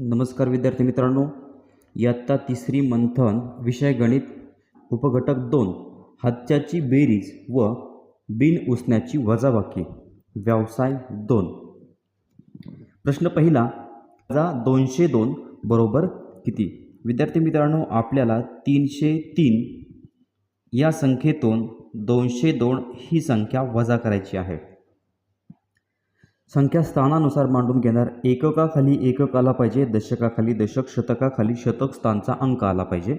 नमस्कार विद्यार्थी मित्रांनो. इयत्ता तिसरी मंथन विषय गणित उपघटक दोन हत्याची बेरीज व बिन उसण्याची वजाबाकी. व्यवसाय दोन. प्रश्न पहिला वजा दोनशे दोन बरोबर किती? विद्यार्थी मित्रांनो आपल्याला तीनशे तीन या संख्येतून दोनशे दोन ही संख्या वजा करायची आहे. संख्या स्थानानुसार मांडून घेणार. एककाखाली एकक आला पाहिजे दशकाखाली दशक शतकाखाली शतक स्थानचा अंक आला पाहिजे.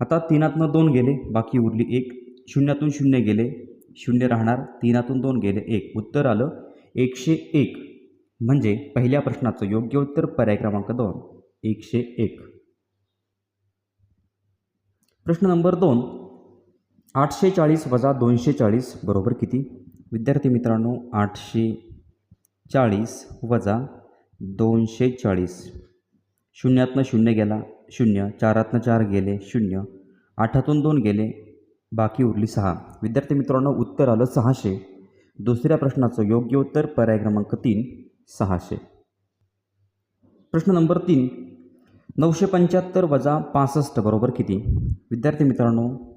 आता तीनातनं दोन गेले बाकी उरली एक. शून्यातून शून्य गेले शून्य राहणार. तीनातून दोन गेले एक. उत्तर आलं एकशे एक. म्हणजे पहिल्या प्रश्नाचं योग्य उत्तर पर्याय क्रमांक दोन. एकशे एक. प्रश्न नंबर दोन. आठशे चाळीस वजा दोनशे चाळीस बरोबर किती? विद्यार्थी मित्रांनो आठशे चाळीस वजा दोनशे चाळीस. शून्यातनं शून्य गेला शून्य. चारातनं चार गेले शून्य. आठातून दोन गेले बाकी उरली सहा. विद्यार्थी मित्रांनो उत्तर आलं सहाशे. दुसऱ्या प्रश्नाचं योग्य उत्तर पर्याय क्रमांक तीन सहाशे. प्रश्न नंबर तीन. नऊशे पंच्याहत्तर वजा पासष्ट बरोबर किती? विद्यार्थी मित्रांनो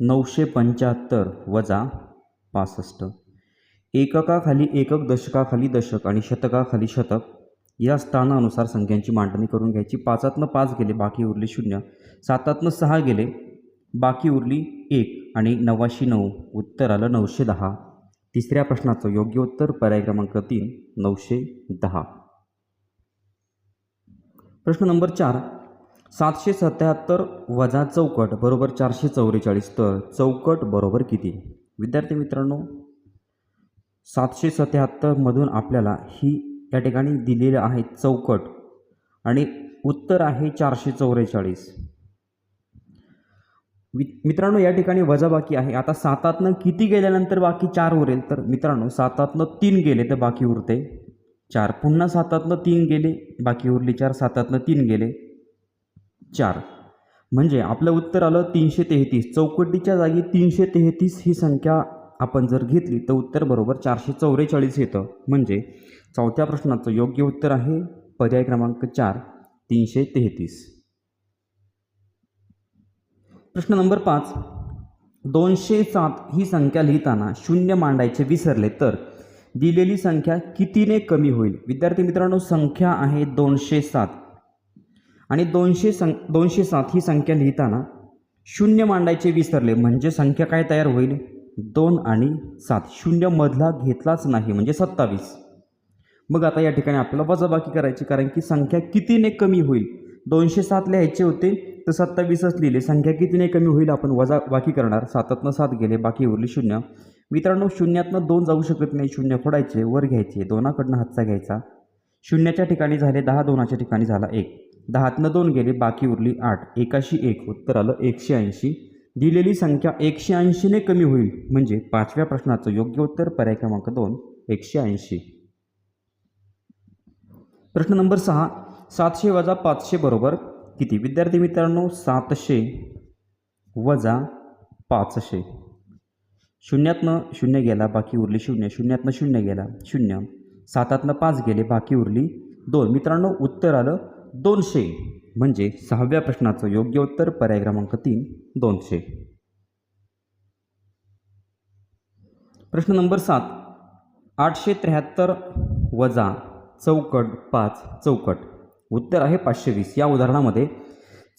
नऊशे पंच्याहत्तर वजा पासष्ट. एककाखाली एकक दशकाखाली दशक आणि शतकाखाली शतक या स्थानानुसार संख्यांची मांडणी करून घ्यायची. पाचातनं पाच गेले बाकी उरले शून्य. सातातनं सहा गेले बाकी उरली एक आणि नव्वाशी नऊ. उत्तर आलं नऊशे दहा. तिसऱ्या प्रश्नाचं योग्य उत्तर पर्याय क्रमांक तीन नऊशे दहा. प्रश्न नंबर चार. सातशे सत्याहत्तर वजा चौकट बरोबर चारशे चौवेचाळीस तर चौकट बरोबर किती? विद्यार्थी मित्रांनो सातशे सत्याहत्तरमधून आपल्याला ही या ठिकाणी दिलेलं आहे चौकट. आणि उत्तर आहे चारशे चौवेचाळीस मि मित्रांनो या ठिकाणी वजाबाकी आहे. आता सातातनं किती गेल्यानंतर बाकी चार उरेल? तर मित्रांनो सातातनं तीन गेले तर बाकी उरते चार. पुन्हा सातातनं तीन गेले बाकी उरली चार. सातातनं तीन गेले चार. म्हणजे आपलं उत्तर आलं तीनशे तेहतीस. चौकटीच्या जागी तीनशे तेहतीस ही संख्या आपण जर घेतली तर उत्तर बरोबर चारशे चौवेचाळीस येतं. म्हणजे चौथ्या प्रश्नाचं योग्य उत्तर आहे पर्याय क्रमांक चार तीनशे तेहतीस. प्रश्न नंबर पाच दोनशे सात ही संख्या लिहिताना शून्य मांडायचे विसरले तर दिलेली संख्या कितीने कमी होईल? विद्यार्थी मित्रांनो संख्या आहे दोनशे सात. आणि दोनशे सं दोनशे सात ही संख्या लिहिताना शून्य मांडायचे विसरले. म्हणजे संख्या काय तयार होईल? दोन आणि सात. शून्यमधला घेतलाच नाही म्हणजे सत्तावीस. मग आता या ठिकाणी आपल्याला वजाबाकी करायची कारण की संख्या कितीने कमी होईल? दोनशे सात लिहायचे होते तर सत्तावीसच लिहिले. संख्या कितीने कमी होईल? आपण वजा बाकी करणार. सातातनं सात गेले बाकी उरली शून्य. मित्रांनो शून्यातनं दोन जाऊ शकत नाही. शून्य फोडायचे वर घ्यायचे. दोनाकडनं हातचा घ्यायचा. शून्याच्या ठिकाणी झाले दहा दोनाच्या ठिकाणी झाला एक. दहातनं दोन गेले बाकी उरली आठ. एकाशी एक. उत्तर आलं एकशे ऐंशी. दिलेली संख्या एकशे ऐंशीने कमी होईल. म्हणजे पाचव्या प्रश्नाचं योग्य उत्तर पर्याय क्रमांक दोन एकशे ऐंशी. प्रश्न नंबर सहा सातशे वजा पाचशे बरोबर किती? विद्यार्थी मित्रांनो सातशे वजा पाचशे. शून्यातनं शून्य गेला बाकी उरली शून्य. शून्यातनं शून्य गेला शून्य. सातातनं पाच गेले बाकी उरली दोन. मित्रांनो उत्तर आलं दोनशे. म्हणजे सहाव्या प्रश्नाचं योग्य उत्तर पर्याय क्रमांक तीन दोनशे. प्रश्न नंबर सात. आठशे त्र्याहत्तर वजा चौकट पाच चौकट. उत्तर आहे पाचशे वीस. या उदाहरणामध्ये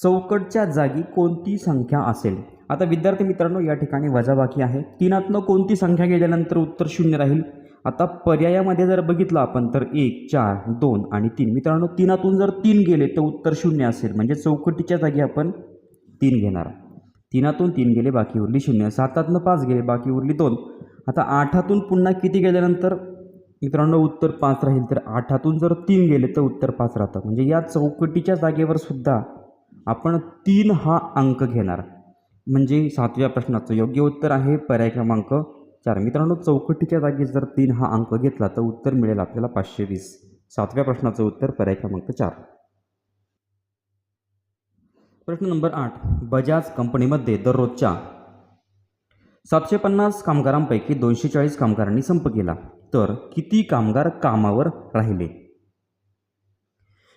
चौकटच्या जागी कोणती संख्या असेल? आता विद्यार्थी मित्रांनो या ठिकाणी वजाबाकी आहे. तीनातनं कोणती संख्या गेल्यानंतर उत्तर शून्य राहील? आता पर्यायामध्ये जर बघितलं आपण तर एक चार दोन आणि तीन. मित्रांनो तीनातून जर तीन गेले तर उत्तर शून्य असेल. म्हणजे चौकटीच्या जागी आपण तीन घेणार. तीनातून तीन गेले बाकी उरली शून्य. सातातनं पाच गेले बाकी उरली दोन. आता आठातून पुन्हा किती गेल्यानंतर? मित्रांनो उत्तर पाच राहील. तर आठातून जर तीन गेले तर उत्तर पाच राहतं. म्हणजे या चौकटीच्या जागेवर सुद्धा आपण तीन हा अंक घेणार. म्हणजे सातव्या प्रश्नाचं योग्य उत्तर आहे पर्याय क्रमांक चार. मित्रांनो चौकटीच्या जागी जर तीन हा अंक घेतला तर उत्तर मिळेल आपल्याला पाचशे वीस. सातव्या प्रश्नाचं उत्तर पर्याय क्रमांक चार. प्रश्न नंबर आठ. बजाज कंपनीमध्ये दररोजच्या सातशे पन्नास कामगारांपैकी दोनशे चाळीस कामगारांनी संप केला. तर किती कामगार कामावर राहिले?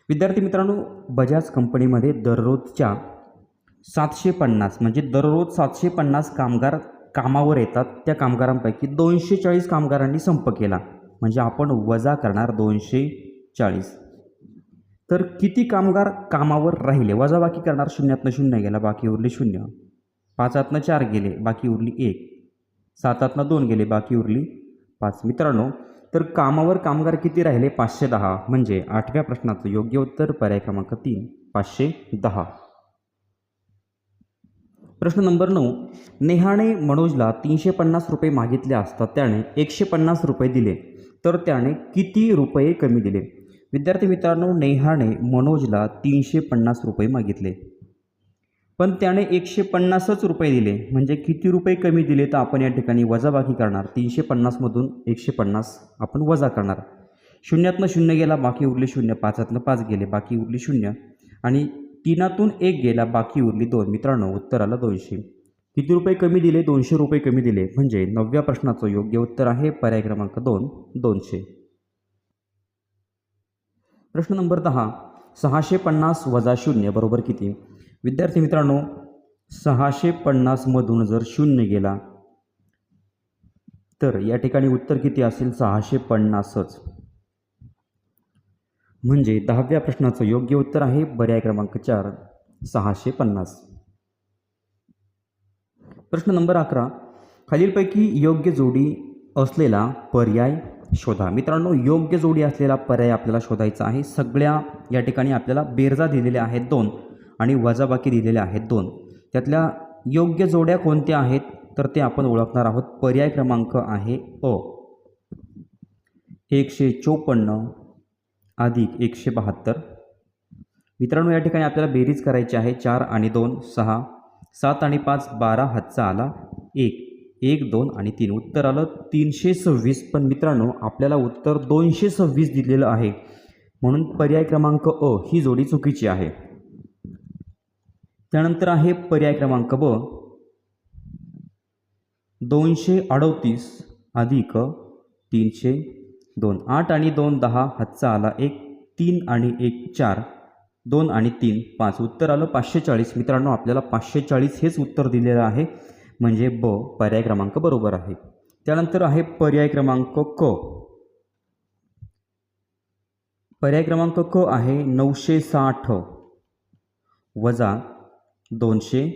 विद्यार्थी मित्रांनो बजाज कंपनीमध्ये दररोजच्या सातशे पन्नास म्हणजे दररोज सातशे पन्नास कामगार कामावर येतात त्या कामगारांपैकी दोनशे चाळीस कामगारांनी संप केला. म्हणजे आपण वजा करणार दोनशे चाळीस तर किती कामगार कामावर राहिले? वजाबाकी करणार शून्यातनं शून्य गेला बाकी उरले शून्य. पाचातनं चार गेले बाकी उरली एक. सातातनं दोन गेले बाकी उरली पाच. मित्रांनो तर कामावर कामगार किती राहिले? पाचशे दहा. म्हणजे आठव्या प्रश्नाचं योग्य उत्तर पर्याय क्रमांक तीन पाचशे दहा. प्रश्न नंबर नऊ. नेहाने मनोजला तीनशे पन्नास रुपये मागितले असता त्याने एकशे पन्नास रुपये दिले. तर त्याने किती रुपये कमी दिले? विद्यार्थी मित्रांनो नेहाने मनोजला तीनशे पन्नास रुपये मागितले. पण त्याने एकशे पन्नासच रुपये दिले. म्हणजे किती रुपये कमी दिले तर आपण या ठिकाणी वजाबाकी करणार? तीनशे पन्नासमधून एकशे पन्नास आपण वजा करणार. शून्यातनं शून्य गेला बाकी उरले शून्य. पाचातनं पाच गेले बाकी उरले शून्य. आणि तीनातून एक गेला बाकी उरली दोन. मित्रांनो उत्तर आलं दोनशे. किती रुपये कमी दिले? दोनशे रुपये कमी दिले. म्हणजे नवव्या प्रश्नाचं योग्य उत्तर आहे पर्याय क्रमांक दोन दोनशे. प्रश्न नंबर दहा. सहाशे पन्नास वजा शून्य बरोबर किती? विद्यार्थी मित्रांनो सहाशे पन्नासमधून जर शून्य गेला तर या ठिकाणी उत्तर किती असेल? सहाशे पन्नासच. म्हणजे दहाव्या प्रश्नाचं योग्य उत्तर आहे पर्याय क्रमांक चार सहाशे पन्नास. प्रश्न नंबर अकरा खालीलपैकी योग्य जोडी असलेला पर्याय शोधा. मित्रांनो योग्य जोडी असलेला पर्याय आपल्याला शोधायचा आहे. सगळ्या या ठिकाणी आपल्याला बेरजा दिलेल्या आहेत दोन आणि वजाबाकी दिलेल्या आहेत दोन. त्यातल्या योग्य जोड्या कोणत्या आहेत? तर ते आपण ओळखणार आहोत. पर्याय क्रमांक आहे अ. एकशे चोपन्न अधिक एकशे बहात्तर. मित्रांनो या ठिकाणी आपल्याला बेरीज करायची आहे. चार आणि दोन सहा. सात आणि पाच बारा. हातचा आला एक. एक दोन आणि तीन. उत्तर आलं तीनशे सव्वीस. पण मित्रांनो आपल्याला उत्तर दोनशे सव्वीस दिलेलं आहे. म्हणून पर्याय क्रमांक अ ही जोडी चुकीची आहे. त्यानंतर आहे पर्याय क्रमांक ब. दोनशे अडतीस अधिक तीनशे दोन आठ आणि दोन दहा हातचा आला एक तीन आणि एक चार. दोन आणि तीन पाच. उत्तर आलं पाचशे चाळीस मित्रांनो आपल्याला पाचशे चाळीस हेच उत्तर दिलेलं आहे. म्हणजे ब पर्याय क्रमांक बरोबर आहे. त्यानंतर आहे पर्याय क्रमांक क. पर्याय क्रमांक क आहे नऊशे साठ. वजा दोनशे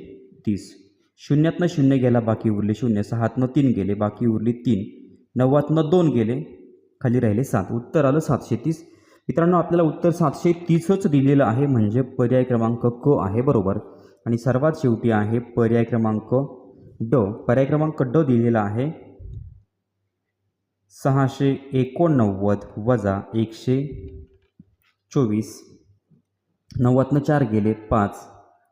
तीस. शून्यातनं शून्य गेला बाकी उरले शून्य. सहातनं तीन गेले बाकी उरली तीन. नव्वातनं दोन गेले खाली राहिले. सात. उत्तर आलं सातशे तीस. मित्रांनो आपल्याला उत्तर सातशे तीसच दिलेलं आहे. म्हणजे पर्याय क्रमांक क आहे बरोबर. आणि सर्वात शेवटी आहे पर्याय क्रमांक ड. पर्याय क्रमांक ड दिलेला आहे. सहाशे एकोणनव्वद वजा एकशे चोवीस. नव्वदनं चार गेले पाच.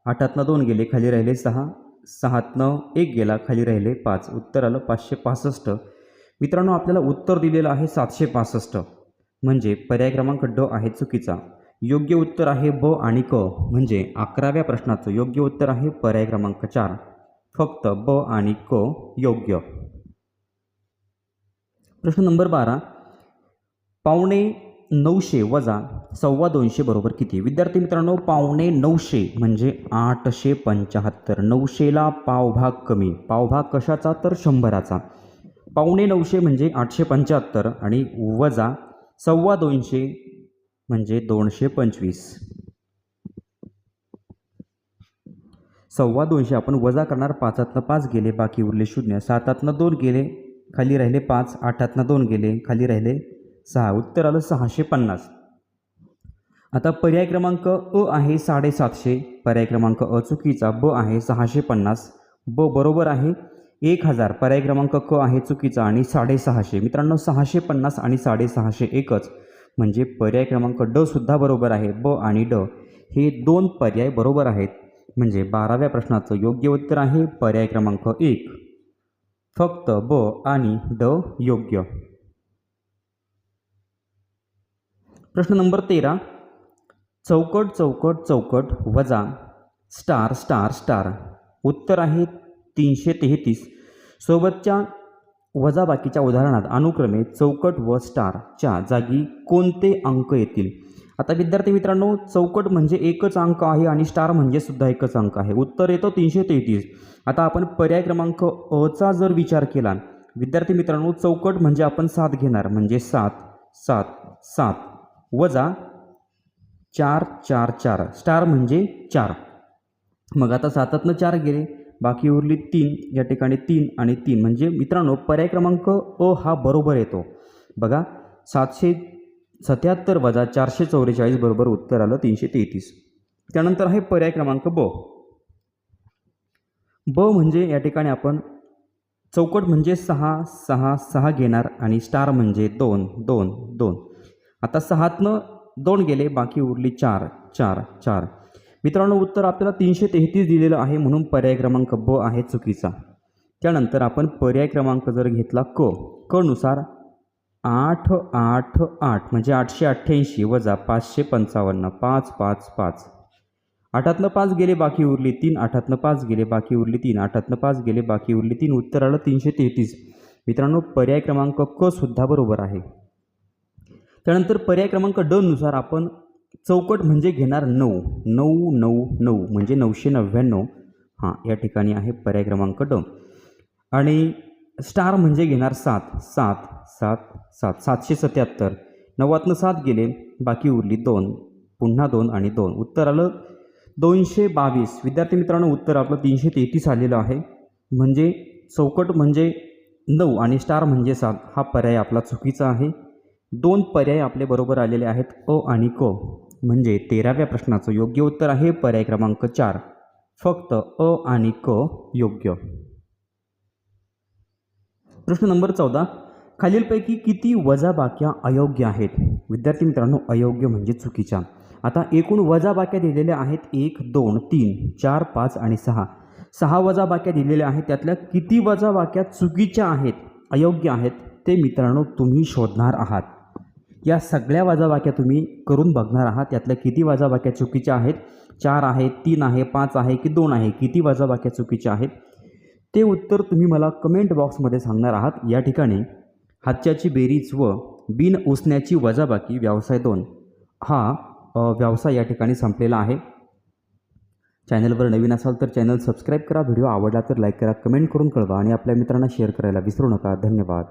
आठातनं दोन गेले खाली राहिले सहा. सहातनं एक गेला खाली राहिले पाच. उत्तर आलं पाचशे पासष्ट. मित्रांनो आपल्याला उत्तर दिलेलं आहे सातशे पासष्ट. म्हणजे पर्याय क्रमांक ड आहे चुकीचा. योग्य उत्तर आहे ब आणि क. म्हणजे अकराव्या प्रश्नाचं योग्य उत्तर आहे पर्याय क्रमांक चार. फक्त ब आणि क योग्य. प्रश्न नंबर बारा. पावणे नऊशे वजा सव्वा दोनशे बरोबर किती? विद्यार्थी मित्रांनो पावणे नऊशे म्हणजे आठशे पंच्याहत्तर नऊशेला पावभाग कमी. पावभाग कशाचा? तर शंभराचा. पावणे नऊशे म्हणजे आठशे पंच्याहत्तर आणि वजा सव्वा दोनशे म्हणजे दोनशे पंचवीस. सव्वा दोनशे आपण वजा करणार पाचातनं पाच गेले बाकी उरले शून्य. सातातनं दोन गेले खाली राहिले पाच आठातनं दोन गेले खाली राहिले सहा. उत्तर आलं सहाशे पन्नास. आता पर्याय क्रमांक अ आहे साडेसातशे पर्याय क्रमांक अ चुकीचा ब आहे सहाशे पन्नास. ब बरोबर आहे एक हजार. पर्याय क्रमांक क आहे चुकीचा आणि साडेसहाशे. मित्रांनो सहाशे पन्नास आणि साडेसहाशे एकच. म्हणजे पर्याय क्रमांक ड सुद्धा बरोबर आहे. ब आणि ड हे दोन पर्याय बरोबर आहेत. म्हणजे बाराव्या प्रश्नाचं योग्य उत्तर आहे पर्याय क्रमांक एक. फक्त ब आणि ड योग्य. प्रश्न नंबर तेरा. चौकट चौकट चौकट वजा. Star star star. उत्तर आहे तीनशे तेहतीस. सोबतच्या वजाबाकीच्या उदाहरणात अनुक्रमे चौकट व स्टारच्या जागी कोणते अंक येतील? आता विद्यार्थी मित्रांनो चौकट म्हणजे एकच अंक आहे आणि स्टार म्हणजे सुद्धा एकच अंक आहे. उत्तर येतो तीनशे तेहतीस. आता आपण पर्याय क्रमांक अचा जर विचार केला विद्यार्थी मित्रांनो चौकट म्हणजे आपण सात घेणार. म्हणजे सात सात सात. वजा चार चार चार. स्टार म्हणजे चार. मग आता सातातनं चार गेले. बाकी उरली तीन या ठिकाणी तीन आणि तीन. म्हणजे मित्रांनो पर्याय क्रमांक अ हा बरोबर येतो. बघा सातशे सत्याहत्तर वजा चारशे चौवेचाळीस बरोबर उत्तर आलं तीनशे तेहतीस. त्यानंतर आहे पर्याय क्रमांक ब. ब म्हणजे या ठिकाणी आपण चौकट म्हणजे सहा सहा सहा घेणार आणि स्टार म्हणजे दोन दोन दोन. आता सहातनं दोन गेले बाकी उरली चार चार चार. मित्रांनो उत्तर आपल्याला तीनशे तेहतीस दिलेलं आहे म्हणून पर्याय क्रमांक ब आहे चुकीचा. त्यानंतर आपण पर्याय क्रमांक जर घेतला क कनुसार आठ आठ आठ म्हणजे आठशे अठ्ठ्याऐंशी वजा पाचशे पंचावन्न पाच पाच पाच. आठातनं पाच गेले बाकी उरली तीन. आठातनं पाच गेले बाकी उरली तीन. आठातनं पाच गेले बाकी उरली तीन. उत्तर आलं तीनशे तेहतीस. मित्रांनो पर्याय क्रमांक क सुद्धा बरोबर आहे. त्यानंतर पर्याय क्रमांक ड नुसार आपण चौकट म्हणजे घेणार नऊ. नऊ नऊ नऊ म्हणजे नऊशे नव्याण्णव. हां या ठिकाणी आहे पर्याय क्रमांक ड आणि स्टार म्हणजे घेणार सात. सात सात सात. सातशे सत्याहत्तर. नव्वातनं सात गेले बाकी उरली दोन. पुन्हा दोन आणि दोन. उत्तर आलं दोनशे बावीस. विद्यार्थी मित्रांनो उत्तर आपलं तीनशे तेहतीस आलेलं आहे. म्हणजे चौकट म्हणजे नऊ आणि स्टार म्हणजे सात. हा पर्याय आपला चुकीचा आहे. दोन पर्याय आपले बरोबर आलेले आहेत अ आणि क. म्हणजे तेराव्या प्रश्नाचं योग्य उत्तर आहे पर्याय क्रमांक चार. फक्त अ आणि क योग्य. प्रश्न नंबर चौदा. खालीलपैकी किती वजाबाक्या अयोग्य आहेत? विद्यार्थी मित्रांनो अयोग्य म्हणजे चुकीच्या. आता एकूण वजाबाक्या दिलेल्या आहेत एक दोन तीन चार पाच आणि सहा. सहा वजाबाक्या दिलेल्या आहेत त्यातल्या किती वजाबाक्या चुकीच्या आहेत अयोग्य आहेत ते मित्रांनो तुम्ही शोधणार आहात. या सगळ्या वजाबाक्या तुम्ही करून बघणार आहात. त्यातल्या किती वजाबाक्या चुकीच्या आहेत? चार आहेत तीन आहे पाच आहे की दोन आहे? किती वजाबाक्या चुकीच्या आहेत? ते उत्तर तुम्ही मला कमेंट बॉक्समध्ये सांगणार आहात. या ठिकाणी हातच्याची बेरीज व बिन उसण्याची वजाबाकी व्यवसाय दोन हा व्यवसाय या ठिकाणी संपलेला आहे. चॅनलवर नवीन असाल तर चॅनल सबस्क्राईब करा. व्हिडिओ आवडला तर लाईक करा कमेंट करून कळवा आणि आपल्या मित्रांना शेअर करायला विसरू नका. धन्यवाद.